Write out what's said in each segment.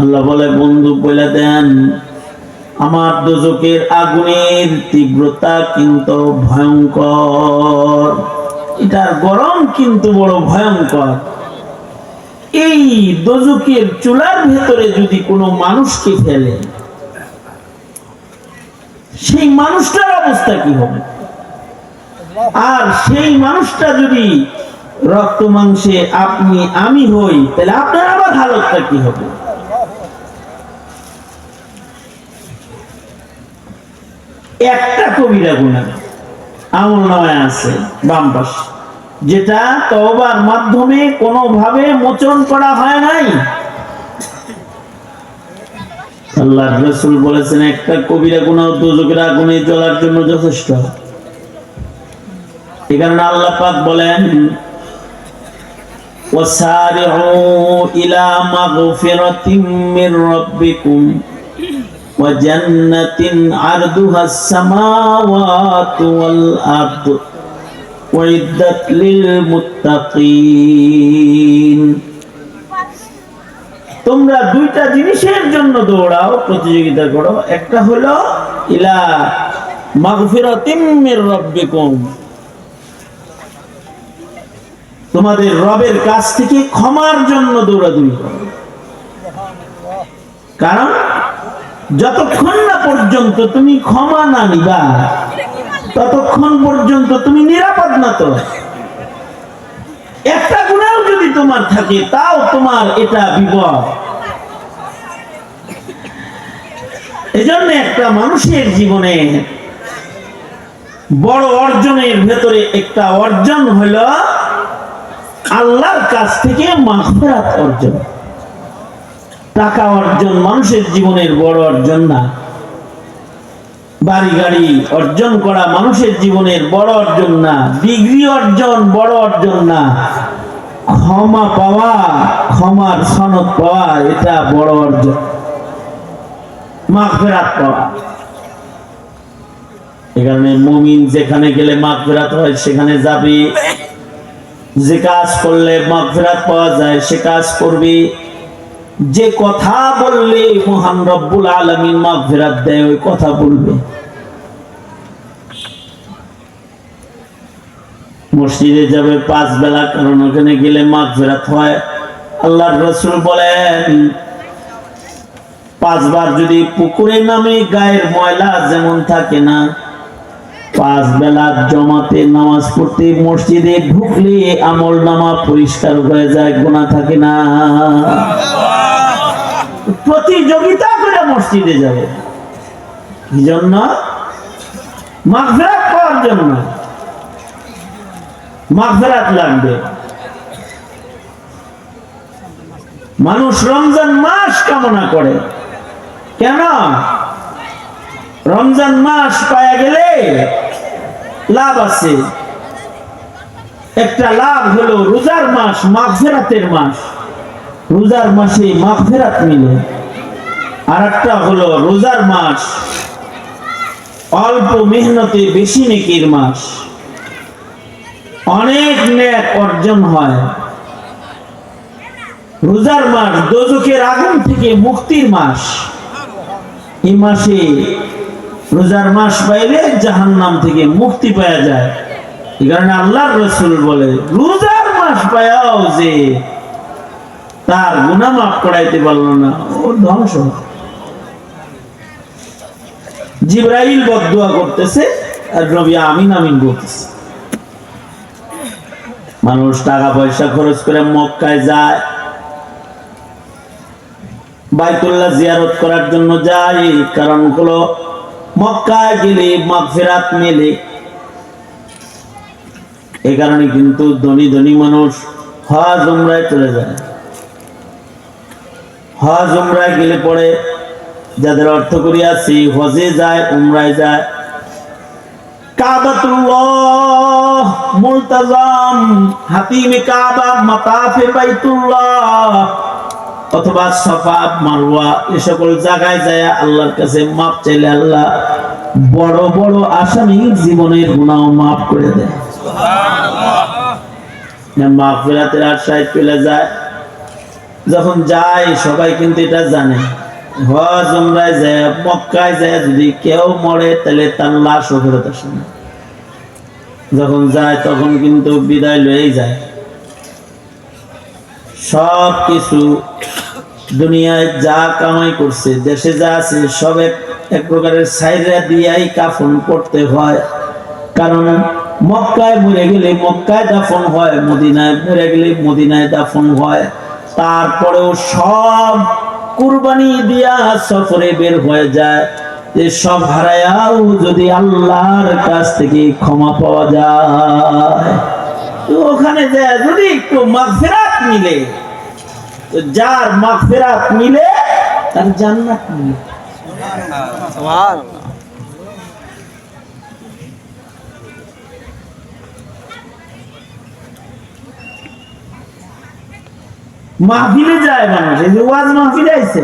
আল্লাহ বলে, বন্ধু বলে দেন। আমার দোজকের আগুনের তীব্রতা কিন্তু ভয়ঙ্কর। এটার গরম কিন্তু বড় ভয়ঙ্কর। এই দোজকের চুলার ভেতরে যদি কোনো মানুষকে ফেলে, সেই মানুষটার অবস্থা কি হবে? আর সেই মানুষটা যদি রক্ত মাংসে আপনি আমি হই, তাহলে আপনার আবার হালতটা কি হবে? একটা কবিরা গুণা আমল নামায় আছে বাম পাশে যেটা তওবার মাধ্যমে কোনোভাবে মোচন করা হয় নাই আল্লাহ রসুল বলেছেন একটা কবিরা গুণা দুজকের আগুনে জ্বলার জন্য যথেষ্ট এই কারণে আল্লাহ পাক বলেন وسارعوا إلى مغفرة من ربكم وجنة عرضها السماوات والأرض وعدت للمتقين তোমরা দুইটা জিনিসের জন্য দৌড়াও প্রতিযোগিতা করো একটা হলো ইলা মাগফিরাতিম মির রাব্বিকুম তোমাদের রবের কাছ থেকে ক্ষমার জন্য দৌড়াদৌড়ি করো কারণ যতক্ষণ না পর্যন্ত তুমি ক্ষমা না নিবা, ততক্ষণ পর্যন্ত তুমি নিরাপদ না তো। একটা গুণাও যদি তোমার থাকে, তাও তোমার এটা বিপদ। এজন্য একটা মানুষের জীবনে বড় অর্জনের ভেতরে একটা অর্জন হলো আল্লাহর কাছ থেকে মাফরাত অর্জন। টাকা অর্জন মানুষের জীবনের বড় অর্জন না। বাড়ি গাড়ি অর্জন করা মানুষের জীবনের বড় অর্জন না। ডিগ্রি অর্জন বড় অর্জন না। ক্ষমা পাওয়া, ক্ষমার সনদ পাওয়া, এটা বড় অর্জন। মাগফেরাত পাওয়া। এ কারণে মুমিন যেখানে গেলে মাগফেরাত হয়, সেখানে যাবে। যে কাজ করলে মাগফিরাত পাওয়া যায়, সে কাজ করবে। যে কথা বললে মহান রব্বুল আলমিন মাগফিরাত দেয়, ওই কথা বলবে। মসজিদে যাবে পাঁচ বেলা, কারণ ওখানে গেলে মাগফিরাত হয়। আল্লাহর রসুল বলেন, পাঁচবার যদি পুকুরে নামে গায়ের ময়লা যেমন থাকে না পাঁচ বেলা জমাতে নামাজ পড়তে মসজিদে ঢুকলে আমল নামা পরিষ্কার হয়ে যায় গোনা থাকে না। প্রতিযোগিতা করে মসজিদে যাবে। কি জন্য? মাগফেরাত পাওয়ার জন্য। মাগফেরাত লাগবে। মানুষ রমজান মাস কামনা করে। কেন? রমজান মাস পাওয়া গেলে লাভ আছে। একটা লাভ হলো রোজার মাস, মাগফেরাতের মাস। রোজার মাসে মাগফেরাত মিলে। আর একটা হলো রোজার মাস, অল্প মেহনতে বেশি নেকির মাস। অনেক নেক অর্জন হয়। রোজার মাস দোজকের আগুন থেকে মুক্তির মাস। এই মাসে রোজার মাস পাইলে জাহান নাম থেকে মুক্তি পাওয়া যায়। এই কারণে আল্লাহর রসুল বলে, রোজার মাস পায়াও যে তার গুণা মাফ করাইতে পারল না, ও ধ্বংস। জিব্রাইল বদুয়া করতেছে আর নবী আমিন আমিন বলতেছে। মানুষ টাকা পয়সা খরচ করে মক্কায় যায়। বাইতুল্লাহ জিয়ারত করার জন্য যায়, কারণ হলো মক্কায় গেলে মাগফিরাত মেলে। এই কারণে কিন্তু ধনী ধনী মানুষ হজ, উমরায় চলে যায়। হজ, উমরায় গেলে পরে যাদের অর্থ করিয়াছি হজে যায়, উমরায় যায়। কাবাতুল্লাহ, মুলতাজাম, হাতিমে কাবা, মাতাফে বাইতুল্লাহ অথবা সফা, মারওয়া, এ সকল জায়গায় যায় আল্লাহর কাছে মাপ চাইলে আল্লাহ বড় বড় আসামি জীবনের গুণাও মাফ করে দেয়। মাফিরাতের আশায় চলে যায়। যখন যায়, সবাই কিন্তু এটা জানে। হজ যায়, মক্কায় যায় যদি কেউ মরে, তাহলে তার লাশও ফেরত আসে না। যখন যায়, তখন কিন্তু বিদায় লয়েই যায়। সব কিছু দুনিয়ায় যা কামাই করছে, দেশে যা আছে, সব এক প্রকারের সাইরা দিয়াই কাফন করতে হয়। কারণ মক্কায় মরে গেলে মক্কায় দাফন হয়, মদিনায় মরে গেলে মদিনায় দাফন হয়। তারপরেও সব কুরবানি দিয়া সফরে বের হয়ে যায়। যে সব হারায়াও যদি আল্লাহর কাছ থেকে ক্ষমা পাওয়া যায়। ওখানে যায় যদি একটু মাগফিরাত মিলে। যার মাগফিরাত মিলে, তার জান্নাত মিলে। মাহফিলে যায় মানুষ, এই যে ওয়াজ মাহফিলে আইছে।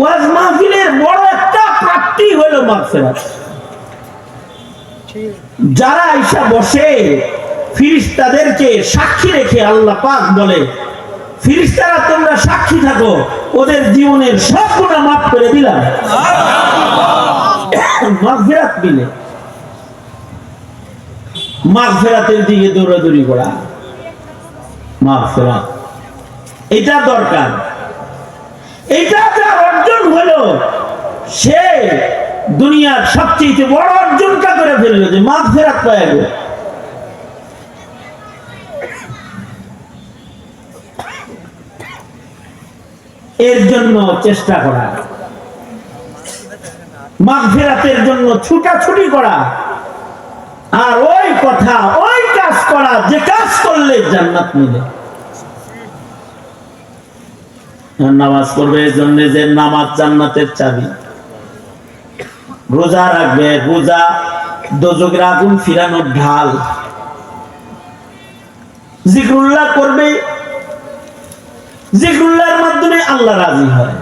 ওয়াজ মাহফিলের বড় একটা প্রাপ্তি হলো মাগফিরাত। যারা আইসা বসে ফিরিস্তাদেরকে সাক্ষী রেখে আল্লাহ পাক বলে, ফিরিস্তারা তোমরা সাক্ষী থাকো, ওদের জীবনের সব গুণা মাফ করে দিলাম। মাগফিরাত মিলে। মাগফিরাতের দিকে দৌড়াদৌড়ি করা। মাগফিরাত। এটা দরকার। এটা যা অর্জন হলো, সে দুনিয়ার সবচেয়ে বড় অর্জনটা করে ফেলল যে মাঘ ফেরাত পায় গেল এর জন্য চেষ্টা করা। মাঘ ফেরাতের জন্য ছুটাছুটি করা। আর ওই কথা, ওই কাজ করা, যে কাজ করলে জান্নাত মিলে। নামাজ পড়বে এই জন্য যে নামাজ জান্নাতের চাবি। রোজা রাখবে, রোজা দোজকের আগুন ফিরানোর ঢাল। জিক্রুল্লাহ করবে জিক্রুল্লাহর মাধ্যমে আল্লাহ রাজি হয়।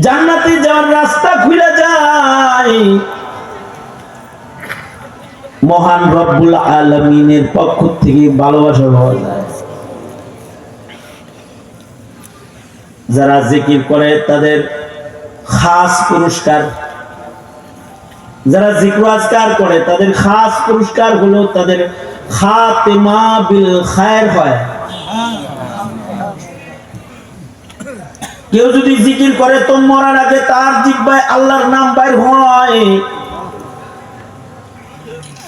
জান্নাতে যাওয়ার রাস্তা খুলে যায়। মহান রব্বুল আলমিনের পক্ষ থেকে ভালোবাসা পাওয়া যায়। যারা জিকির করে তাদের খাস পুরস্কার। যারা জিক্র আজকার করে তাদের খাস পুরস্কার হলো তাদের খাতেমা বিল খায়ের হয়। কেউ যদি জিকির করে তো মরার আগে তার জিব্বায় আল্লাহর নাম বাইর হয়।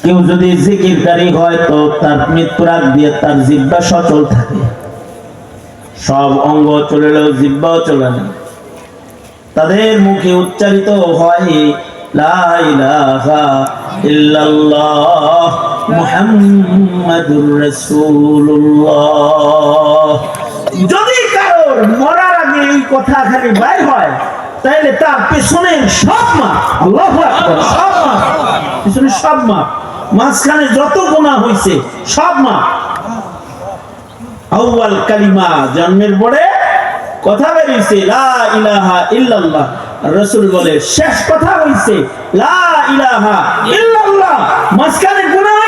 কেউ যদি জিকিরকারী হয়, তো তার মৃত্যুর আগ দিয়ে তার জিব্বা সচল থাকে। সব অঙ্গ চলে চলেলেও জিব্বাও চলে না। তাদের মুখে উচ্চারিত হয়, লা ইলাহা ইল্লাল্লাহ। মুহাম্মাদুর রাসূলুল্লাহ। যদি কারোর মরার আগে এই কথা খালি বাইর হয় তাহলে তার পেছনের সব মা সব মা পেছনে সব মা মাঝখানে যত গুনাহ হইছে, সব মা আউয়াল কালিমা জন্মের পরে কথা বেরিয়েছে, লা ইলাহা ইল্লাল্লাহ। রাসূল বলে, শেষ কথা হইছে, লা ইলাহা ইল্লাল্লাহ। মাঝখানে গুনাহ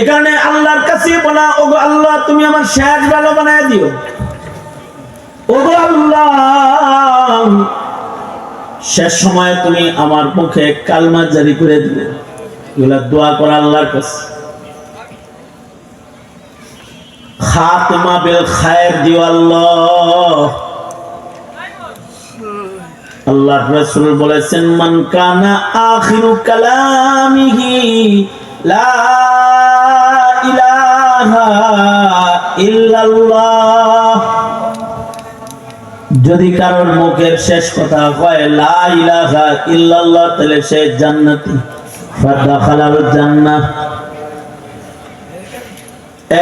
এখানে আল্লাহর কাছে বলা আল্লাহ, তুমি আমার শেষ ভালো বানায় দিও। আল্লাহ, শেষ সময়ে তুমি আমার মুখে কালমা জারি করে দিলে। এগুলা দোয়া করা আল্লাহর কাছে। খাতমা বিল খায়ের দিও আল্লাহ। আল্লাহ রাসূল বলেছেন, মান কানা আখিরু কালামিহি, লা ইলাহা ইল্লাল্লাহ। যদি কারোর মুখের শেষ কথা হয়, লা ইলাহা ইল্লাল্লাহ তাহলে সে জান্নাতি। ফাদাখালাল জান্নাহ।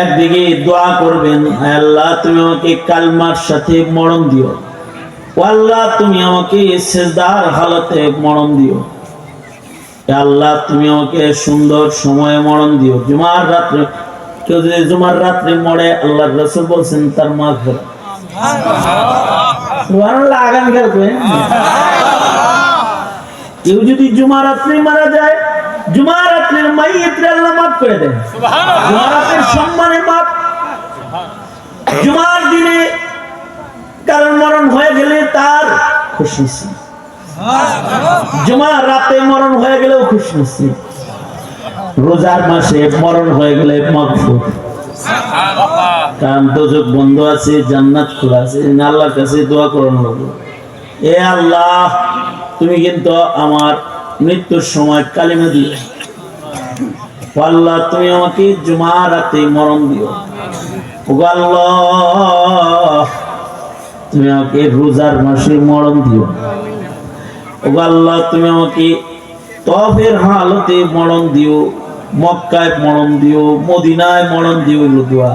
একদিকে দোয়া করবেন আল্লাহ, তুমি আমাকে কালমার সাথে মরণ দিও। আল্লাহ তুমি আমাকে সেজদার হালতে মরণ দিও। আল্লাহ তুমি আমাকে সুন্দর সময়ে মরণ দিও। জুমার রাত্রে কেউ যদি জুমার রাত্রে মরে আল্লাহ রসুল বলছেন তার মা আগামীকাল কেউ যদি জুমা রাত্রে মারা যায় জুমারাতের মাইয়িতরে আল্লাহ মাফ করে দেন জুমারাতের সম্মানে মাফ। জুমার দিনে কারণ মরণ হয়ে গেলে তার খুশি জুমার রাতে মরণ হয়ে গেলেও খুশি রোজার মাসে মরণ হয়ে গেলে বন্ধ আছে, জান্নাত খোলা আছে আল্লাহর কাছে দোয়া এ আল্লাহ, তুমি কিন্তু আমার মৃত্যুর সময় কালিমা দিও আল্লাহ, তুমি আমাকে জুমা রাতে মরণ দিও। আল্লাহ। তুমি আমাকে রোজার মাসে মরণ দিও। ও আল্লাহ, তুমি আমাকে তফের হালতে মরণ দিও, মক্কায় মরণ দিও, মদিনায় মরণ দিও দোয়া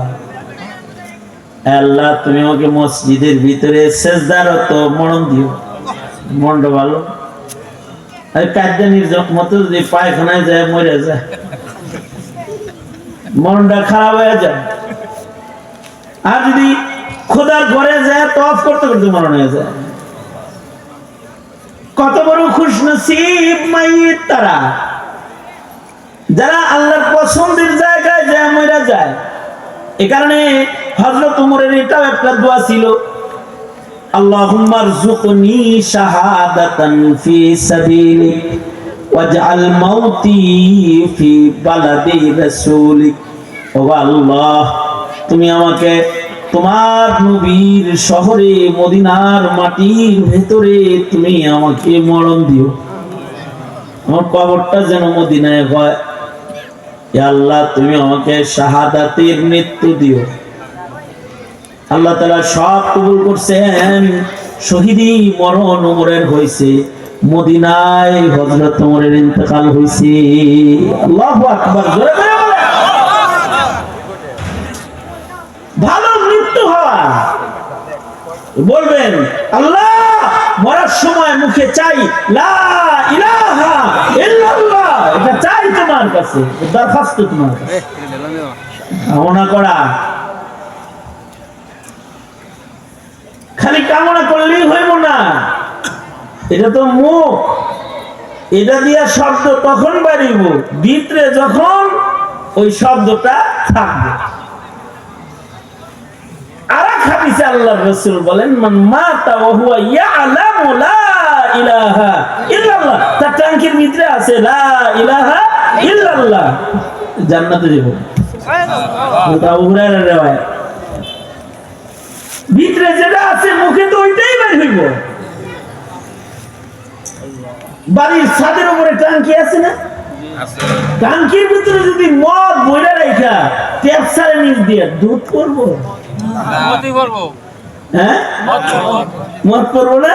আল্লাহ, তুমি আমাকে মসজিদের ভিতরে সেজদারত মরণ দিও। মনটা ভালো? আর মতো যদি পায়খানায় যায়, মরে যায়। মনটা খারাপ হয়ে যায়। আর যদি খোদার ঘরে যায় তফ করতে করতে মরণ হয়ে যায় কত বড় খুশ নসিব মাইয়ের তারা যারা আল্লাহর পছন্দের জায়গায় যায় মরা যায় এ কারণে হজরত উমরের এটাও একটা দোয়া ছিল اللهم ارزقني شهادة في سبيلك واجعل موتي في بلد رسولك ও আল্লাহ তুমি আমাকে তোমার নবীর শহরে, মদিনার মাটির ভেতরে তুমি আমাকে মরণ দিও। আমার কবরটা যেন মদিনায় হয়। আল্লাহ, তুমি আমাকে শাহাদাতের মৃত্যু দিও। আল্লাহ তালা সব কবুল করছেন। শহীদি মরণ উমরের হয়েছে। মদিনায় হজরত উমরের ইন্তকাল হয়েছে। আল্লাহু আকবার, জোরে করে বলেন। ভালো মৃত্যু হওয়া বলবেন, আল্লাহ, মরার সময় মুখে চাই এটা চাই তোমার কাছে দরখাস্ত তোমার কামনা করা। খালি কামনা করলেই হইব না। এটা তো মুখ। এটা দিয়া শব্দ তখন বাড়িব? ভিতরে যখন ওই শব্দটা থাকবে। হাদিসে আল্লাহর রাসূল বলেন মান মাতা ওয়া হুয়া ইয়ালামু লা ইলাহা ইল্লাল্লাহ। তার ট্যাঙ্কির ভিতরে আছে লা ইলাহা ইল্লাল্লাহ। জান্নাতে যাব এটা আবু হুরায়রার riwayat ভিতরে যেটা আছে মুখে তো ওইটাই বের হইব। বাড়ির ছাদের উপরে টাঙ্কি আছে না? টাঙ্কির ভিতরে যদি মদ বইরা রেখা ট্যাপ সারে নিচ দিয়ে দুধ করব? হ্যাঁ? মদ করব। না?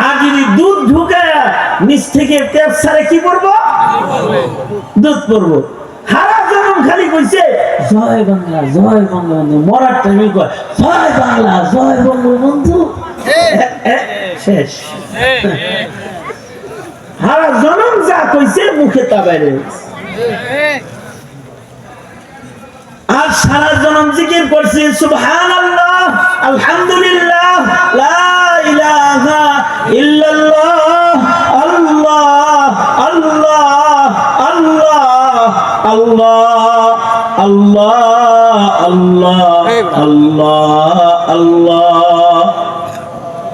আর যদি দুধ ঢুকায় নিচ থেকে ট্যাপ সারে কি করব? দুধ করব। হারা জনম খালি কইছে জয় বাংলা জয় বঙ্গবন্ধু মরার টাইমে কয় জয় বাংলা জয় বঙ্গবন্ধু শেষ। হারা জনম যা কইছে মুখে তা বাইরে। আর সারা জনম জিকির করছি, সুবহানাল্লাহ, আলহামদুলিল্লাহ, লা ইলাহা ইল্লাল্লাহ, আল্লাহ আল্লাহ আল্লাহ আল্লাহ আল্লাহ আল্লাহ আল্লাহ।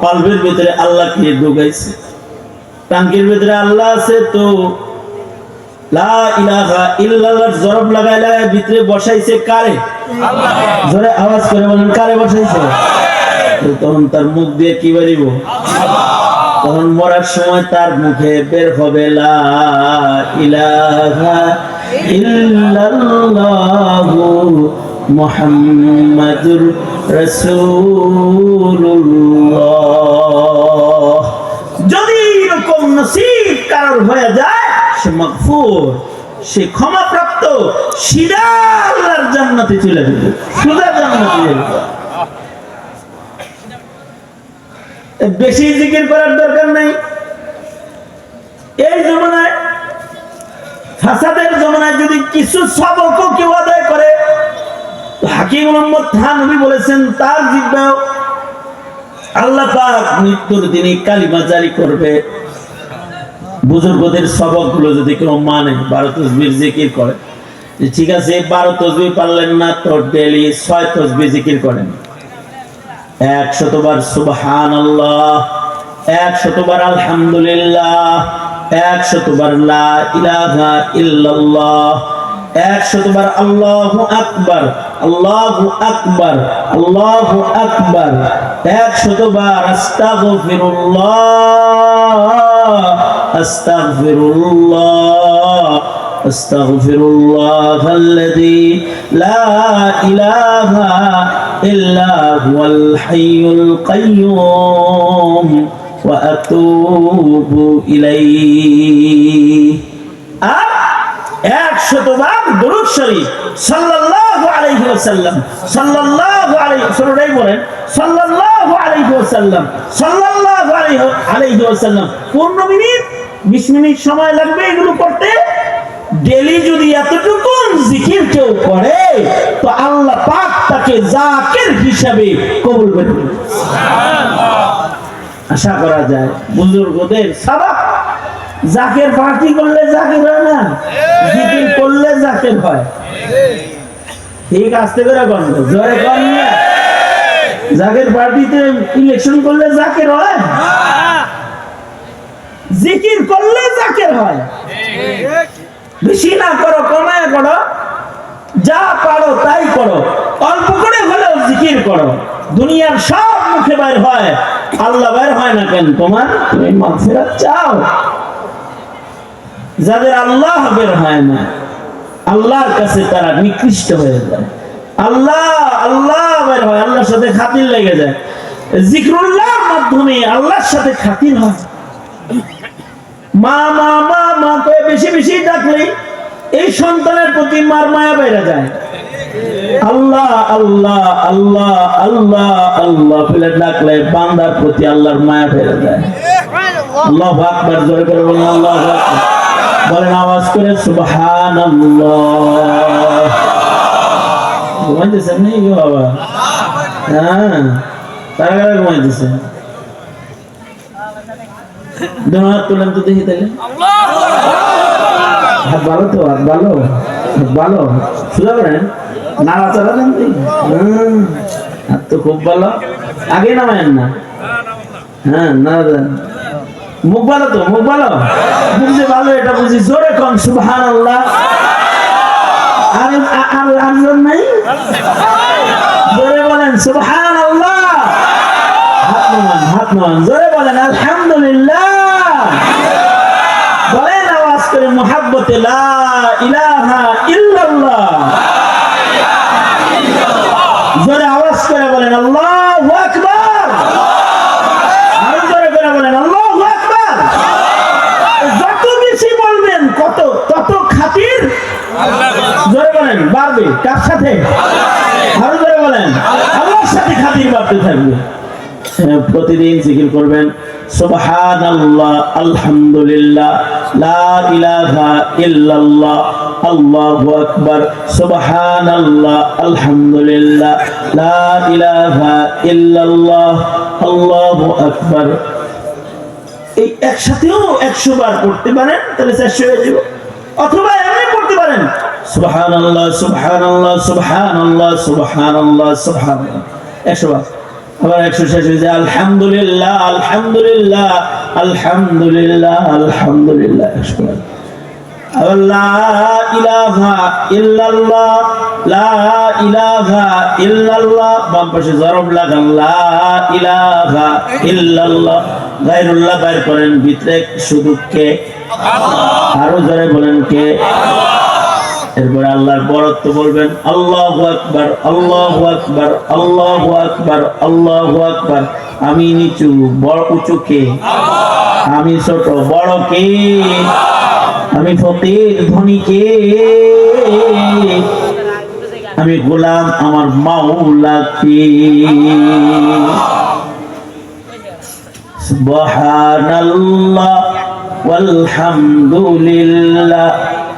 আল্লাহ ভিতরে ভিতরে আল্লাহ তো লা ইলাহা ইল্লাল্লাহর জরব লাগায় ভিতরে বসাইছে কারে? জোরে আওয়াজ করে বলেন কারে বসাইছে? তখন তার মুখ দিয়ে কি বেরিব তখন মরার সময় তার মুখে বের হবে লা ইলাহা ইল্লাল্লাহু মুহাম্মাদুর রাসূলুল্লাহ। যদি এরকম নসিব কারোর হয়ে যায় সে ক্ষমাপ্রাপ্ত জান্নাতে চলে যাবে। জান্নাতে বেশি জিকির করার দরকার নাই। এই জমানায়, ফাসাদের জমানায় যদি কিছু সবকও কেউ আদায় করে হাকিম মোহাম্মদ থানবী বলেছেন, তার জিব্বাও আল্লাহ পাক মৃত্যুর দিনে কালিমা জারি করবে। বুজুর্গদের সবকগুলো যদি কেউ মানে বারো তসবির জিকির করে ঠিক আছে, বারো তসবি পারলেন না, তো ডেলি ছয় তসবি জিকির করেন। এক শতবার সুবহান আল্লাহ এক শতবার আলহামদুলিল্লাহ এক শতবার লা ইলাহা ইল্লাল্লাহ এক শতবার আল্লাহু আকবার আল্লাহু আকবার আল্লাহু আকবার এক শতবার আস্তাগফিরুল্লাহ। أستغفر الله أستغفر الله الذي لا إله إلا هو الحي القيوم وأتوب إليه أكشتبان دروب شريف صلى الله সাল্লাল্লাহু আলাইহি ওয়াসাল্লাম। সাল্লাল্লাহু আলাইহি সরোটাই বলেন, সাল্লাল্লাহু আলাইহি ওয়াসাল্লাম, সাল্লাল্লাহু আলাইহি আলাইহি ওয়াসাল্লাম 15 মিনিট 20 মিনিট সময় লাগবে এগুলো করতে। ডেলি যদি এতটুকু জিকির কেউ করে, তো আল্লাহ পাক তাকে জাকের হিসাবে কবুল করে আশা করা যায়, বুজুর্গদের সাবাক জাকের পার্টি করলে জাকের হয় না, জিকির করলে জাকের হয়। ঠিক আসতে করে গন্ধ জোরে কর জাকের পার্টিতে ইলেকশন করলে জাকের হয়। জিকির করলে জাকের হয়। বেশি না করো, কমায় করো। যা পারো তাই করো। অল্প করে হলেও জিকির করো। দুনিয়ার সব মুখে বাইর হয়। আল্লাহ বাইর হয় না কেন? তোমার তুমি মাগফিরাত চাও। যাদের আল্লাহ বের হয় না আল্লাহর কাছে তারা নিকৃষ্ট হয়ে যায়। আল্লাহ আল্লাহ বের হয়, আল্লাহর সাথে খাতির লেগে যায়। জিক্রুল্লাহর মাধ্যমে আল্লাহর সাথে খাতির হয়। মা মা মা মা করে বেশি বেশি ডাকলে এই সন্তানের প্রতি মার মায়া বেড়ে যায়। আল্লাহ আল্লাহ আল্লাহ আল্লাহ আল্লাহ ফেলে ডাকলে বান্দার প্রতি আল্লাহর মায়া বেড়ে যায়। আল্লাহ আকবার, জোরে করে বলেন, আল্লাহ আকবার। বলেন আওয়াজ করে ঘুমাইতেছেন নাকি গো বাবা? হ্যাঁ দেখি হাত ভালো তো ভালো ভালো। দেন হাত তো খুব ভালো। আগে নামায়েন না। হ্যাঁ দেন। মুখ ভালো তো, মুখ ভালো? যে ভালো, এটা বুঝি জোরে কম সুবহান আল্লাহ আর আর- আরজন নাই? জোরে বলেন সুবহান আল্লাহ হাত নামান, জোরে বলেন, আলহামদুলিল্লাহ। বলেন আওয়াজ করে, মোহাব্বতে লা ইলাহা ইল্লাল্লাহ। জোরে আওয়াজ করে বলেন, আল্লাহু আকবার আরও জোরে করে বলেন আল্লাহু আকবার যত বেশি বলবেন কত তত খাতির জোরে বাড়বে কার সাথে? আরও জোরে বলেন আল্লাহর সাথে খাতির বাড়তে থাকবে। হ্যাঁ, প্রতিদিন জিকির করবেন আলহামদুলিল্লাহ ইল্লাল্লাহ আল্লাহু আকবার আলহামদুলিল্লাহ ইলাহা ইল্লাল্লাহ আল্লাহু আকবার। এই একসাথেও একশো বার পড়তে পারেন তাহলে চারশো হয়ে যাবে। অথবা এমনি পড়তে পারেন। সুবহানাল্লাহ সুবহানাল্লাহ সুবহানাল্লাহ সুবহানাল্লাহ সুবহানাল্লাহ। একশো বার। আবার একশো শেষ হয়ে যায়, আলহামদুলিল্লাহ আলহামদুলিল্লাহ আলহামদুলিল্লাহ আলহামদুলিল্লাহ। একশো বার। কে? আরও জোরে বলেন কে? এরপরে আল্লাহর বরত্ব বলবেন, আল্লাহ আকবার, আল্লাহু আকবার আল্লাহু আকবার আল্লাহু আকবার। আমি নিচু, বড় উঁচু কে? আমি ছোট, বড় কে? আমি ফকির, ধনী কে? আমি গোলাম, আমার মাওলা কে? সুবহানাল্লাহ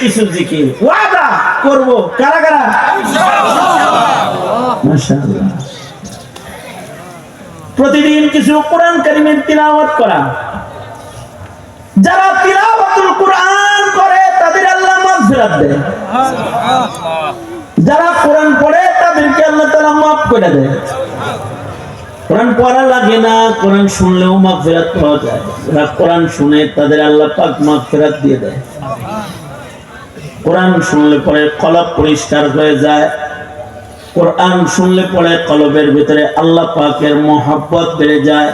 কিছু জিকির ওয়াদা করব। কারা কারা? প্রতিদিন কিছু কোরআন কারিমের তিলাওয়াত করা। যারা তিলাওয়াতুল কোরআন করে, তাদের আল্লাহ মাগফিরাত দেয়। যারা কোরআন পড়ে, তাদেরকে আল্লাহ তাআলা মাফ করে দেয়। কোরআন পড়া লাগে না, কোরআন শুনলেও মাগফিরাত পাওয়া যায়। যারা কোরআন শুনে, তাদের আল্লাহ পাক মাগফিরাত দিয়ে দেয়। কোরআন শুনলে পরে কলব পরিষ্কার হয়ে যায়। কোরআন শুনলে পরে কলবের ভিতরে আল্লাহ পাকের মহাব্বত বেড়ে যায়।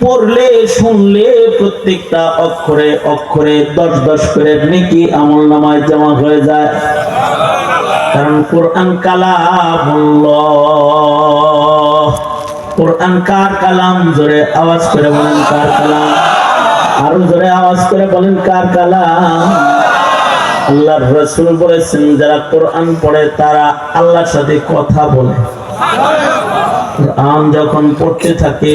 পড়লে, শুনলে প্রত্যেকটা অক্ষরে অক্ষরে দশ দশ করে নেকি আমল নামায় জমা হয়ে যায়। কারণ কোরআন কালামুল্লাহ। কোরআন কার কালাম? জোরে আওয়াজ করে বলেন কার কালাম? আরও জোরে আওয়াজ করে বলেন কার কালাম? আল্লাহর রসুল বলেছেন, যারা কোরআন পড়ে তারা আল্লাহর সাথে কথা বলে। কোরআন যখন পড়তে থাকে,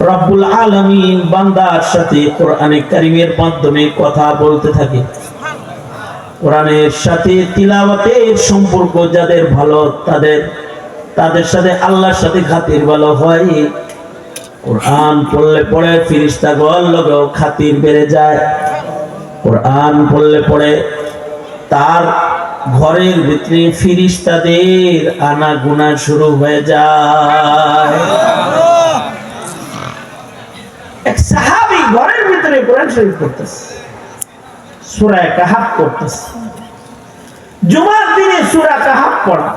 রব্বুল আলামিন বান্দার সাথে কোরআনে কারিমের মাধ্যমে কথা বলতে থাকে। কোরআনের সাথে তিলাওয়াতের সম্পর্ক যাদের ভালো, তাদের তাদের সাথে আল্লাহর সাথে খাতির ভালো হয়। কোরআন পড়লে পড়ে ফিরিস্তা গল লগেও খাতির বেড়ে যায়। কোরআন পড়লে পড়ে তার ঘরের ভিতরে ফিরিস্তাদের আনা গুনা শুরু হয়ে যায়। ঘরের ভিতরে কোরআন শরীফ পড়তেছে, সূরা কাহাফ পড়তেছে। জুমার দিনে সূরা কাহাফ পড়া,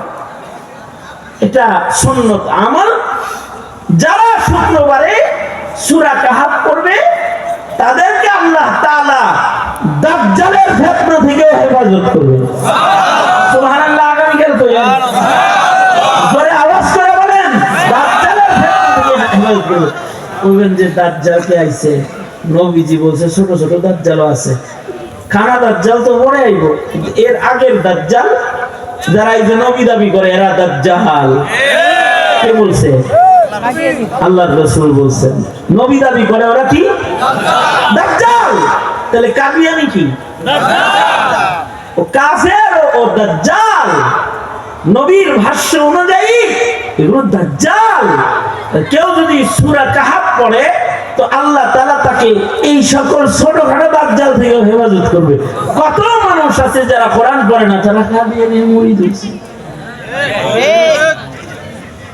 এটা সুন্নত আমল। যারা শুক্রবারে সূরা কাহাফ পড়বে, তাদেরকে আল্লাহ তাআলা দাজ্জালের ফিতনা থেকে হেফাজত করবে। সুবহানাল্লাহ আগামীকাল তো জোরে আওয়াজ করে বলেন দাজ্জালের ফিতনা থেকে হেফাজত করবে। বলবেন যে দাজ্জালকে আইছে? নবীজি বলছে ছোট ছোট দাজ্জালও আছে। খানা দাজ্জাল তো পরে আইব এর আগের দাজ্জাল যারা এই যে নবী দাবি করে এরা দাজ্জাল। কে বলছে? আল্লাহর রাসূল বলছেন। নবী দাবি করে ওরা কি? দাজ্জাল। তাহলে কাদিয়ানি কি? কাফের ও দাজ্জাল। নবীর ভাষ্য অনুযায়ী এগুলো দাজ্জাল। কেউ যদি সূরা কাহাফ পড়ে, তো আল্লাহ তাআলা তাকে এই সকল ছোটখাটো দাজ্জাল থেকে হেফাজত করবে। কত মানুষ আছে যারা কোরআন পড়ে না, তারা কাদিয়ানি মুরিদ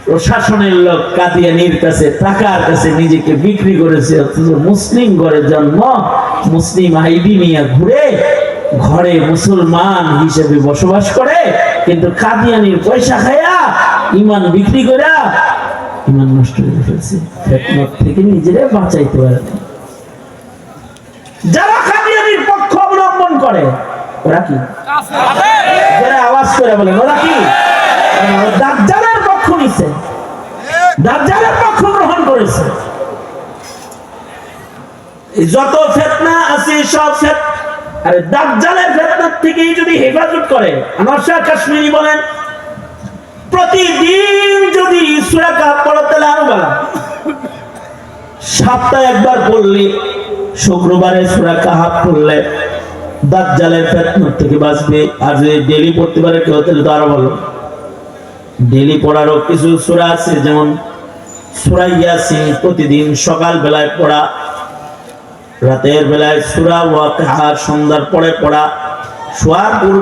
প্রশাসনের লোক কাদিয়ানির কাছে টাকার কাছে নিজেকে বিক্রি করেছে অথচ মুসলিম ঘরে জন্ম মুসলিম আইডি নিয়ে ঘুরে ঘরে মুসলমান হিসেবে বসবাস করে কিন্তু কাদিয়ানির পয়সা খায়া ইমান বিক্রি করে ইমান নষ্ট করে ফেলছে। ফেতনত থেকে নিজেরা বাঁচাইতে পারে না। যারা কাদিয়ানির পক্ষ অবলম্বন করে ওরা কি? যারা আওয়াজ করে বলে ওরা কি? ওরা দাজ্জালের পক্ষ নিছে দাজ্জালের পক্ষ গ্রহণ করেছে। যত ফেতনা আছে, সব আরে দাজ্জালের ফেতনার থেকেই যদি হেফাজত করে, আমার শাহ কাশ্মীরি বলেন, প্রতিদিন যদি সপ্তাহে একবার পড়লে, শুক্রবারে সূরা কাহাফ পড়লে দাজ্জালের ফেতনার থেকে বাঁচবে। আর ডেলি পড়তে পারে, কেউ তাহলে তো আরও ভালো। ডেলি পড়ারও কিছু সুরা আছে, যেমন সুরা ইয়াসিন প্রতিদিন সকাল বেলায় পড়া, রাতের বেলায় সুরা ওয়াকিয়া সন্ধ্যার পরে পড়া, শোয়ার পূর্বে